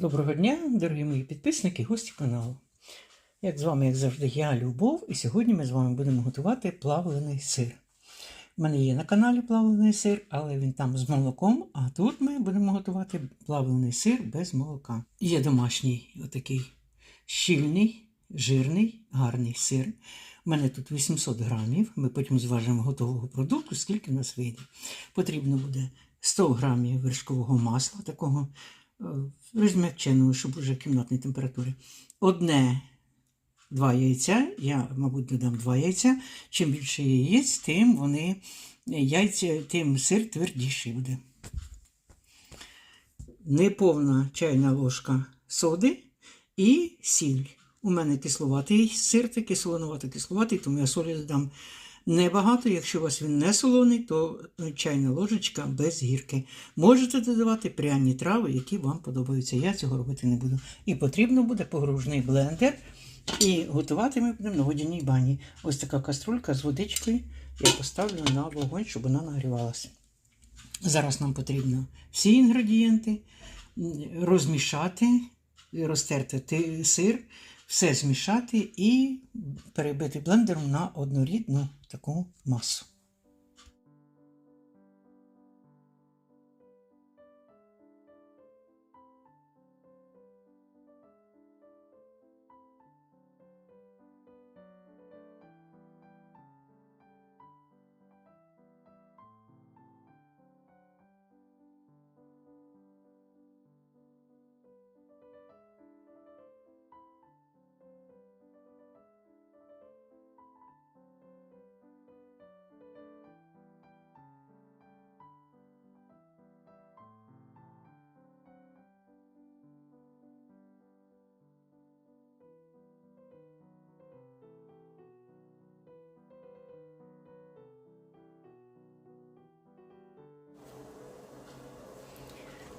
Доброго дня, дорогі мої підписники, гості каналу. Як з вами, як завжди, я Любов, і сьогодні ми з вами будемо готувати плавлений сир. У мене є на каналі плавлений сир, але він там з молоком, а тут ми будемо готувати плавлений сир без молока. Є домашній отакий щільний, жирний, гарний сир. У мене тут 800 грамів. Ми потім зважимо готового продукту, скільки в нас вийде. Потрібно буде 100 грамів вершкового масла, такого розм'якченого, щоб уже кімнатної температури. Одне, два яйця. Я, мабуть, додам два яйця. Чим більше яєць, тим вони яйця, тим сир твердіший буде. Неповна чайна ложка соди і сіль. У мене кисловатий сир, такий солонувато кисловатий, тому я солі додам небагато. Якщо у вас він не солоний, то чайна ложечка без гірки. Можете додавати пряні трави, які вам подобаються. Я цього робити не буду. І потрібно буде погружний блендер. І готувати ми будемо на водяній бані. Ось така каструлька з водичкою. Я поставлю на вогонь, щоб вона нагрівалася. Зараз нам потрібно всі інгредієнти розмішати, розтерти сир, все змішати і перебити блендером на однорідну таку масу.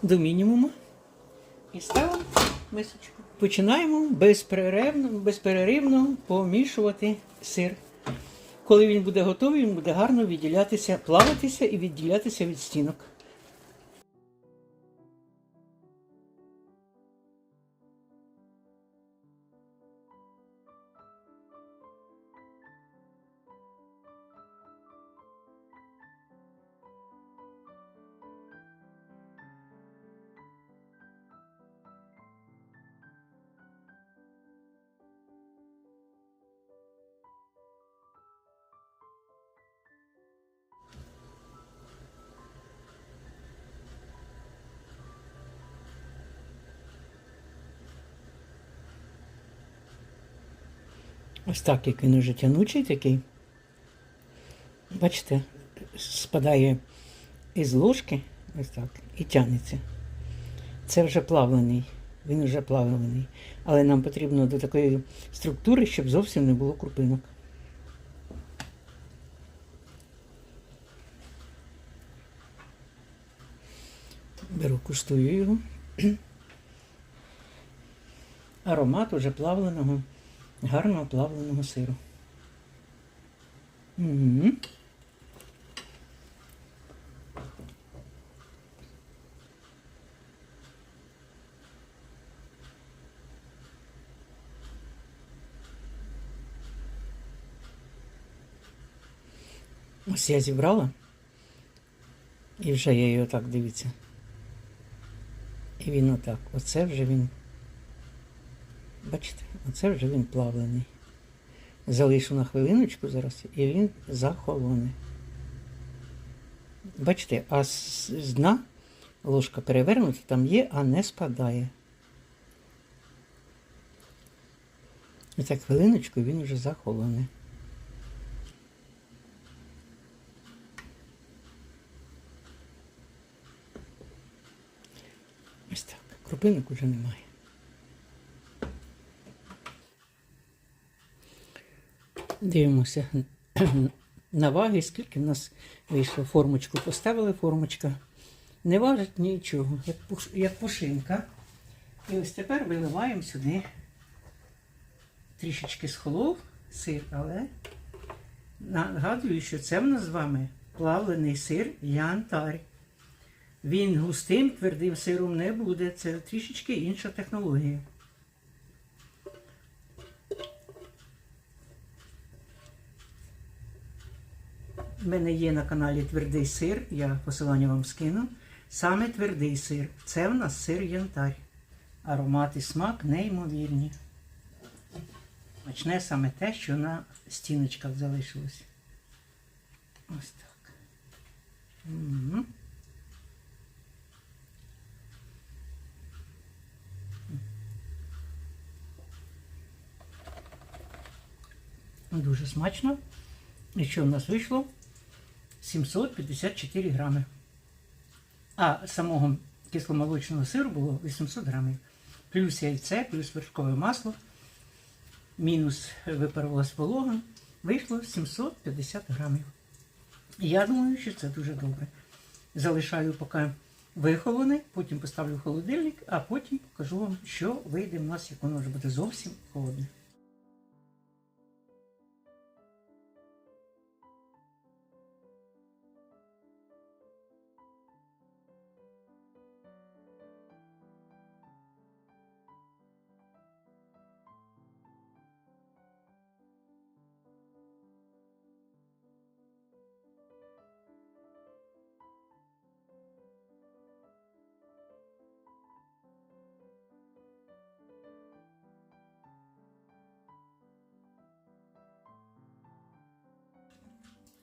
До мінімуму і ставимо мисочку. Починаємо безперервно, безперервно помішувати сир. Коли він буде готовий, він буде гарно відділятися, плаватися і відділятися від стінок. Ось так, як він уже тянучий такий. Бачите, спадає із ложки, ось так, і тягнеться. Це вже плавлений, він вже плавлений. Але нам потрібно до такої структури, щоб зовсім не було крупинок. Беру, куштую його. Аромат уже плавленого, гарного плавленого сиру. Угу. Ось я зібрала. І вже я його так дивіться. І він отак. Оце вже він. Бачите, оце вже він плавлений. Залишу на хвилиночку зараз, і він захолоне. Бачите, а з дна ложка перевернута, там є, а не спадає. І так хвилиночку він вже захолоне. Ось так. Крупинок уже немає. Дивимося на ваги, скільки в нас вийшло. Формочку поставили, формочка не важить нічого, як, пуш, як пушинка. І ось тепер виливаємо сюди трішечки схолов сир, але нагадую, що це в нас з вами плавлений сир янтарь. Він густим твердим сиром не буде. Це трішечки інша технологія. У мене є на каналі твердий сир, я посилання вам скину. Саме твердий сир. Це в нас сир янтарь. Аромат і смак неймовірні. Смачне саме те, що на стіночках залишилось. Ось так. Мгм. Дуже смачно. І що в нас вийшло? 754 грами. А самого кисломолочного сиру було 800 грамів. Плюс яйце, плюс вершкове масло, мінус випарувалась волога. Вийшло 750 грамів. Я думаю, що це дуже добре. Залишаю поки вихолоне, потім поставлю в холодильник, а потім покажу вам, що вийде в нас, як воно вже буде зовсім холодне.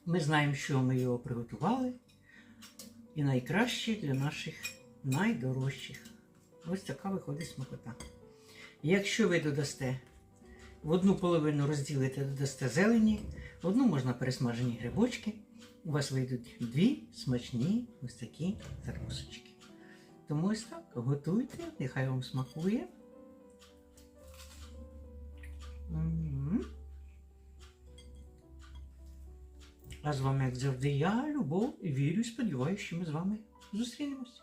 Ми знаємо, що ми його приготували. І найкраще для наших найдорожчих. Ось така виходить смакота. Якщо ви додасте в одну половину розділите, додасте зелені, в одну можна пересмажені грибочки, у вас вийдуть дві смачні ось такі закусочки. Тому ось так, готуйте, нехай вам смакує. М. А з вами, як завжди, я, Любов, і вірю, сподіваюся, що ми з вами зустрінемось.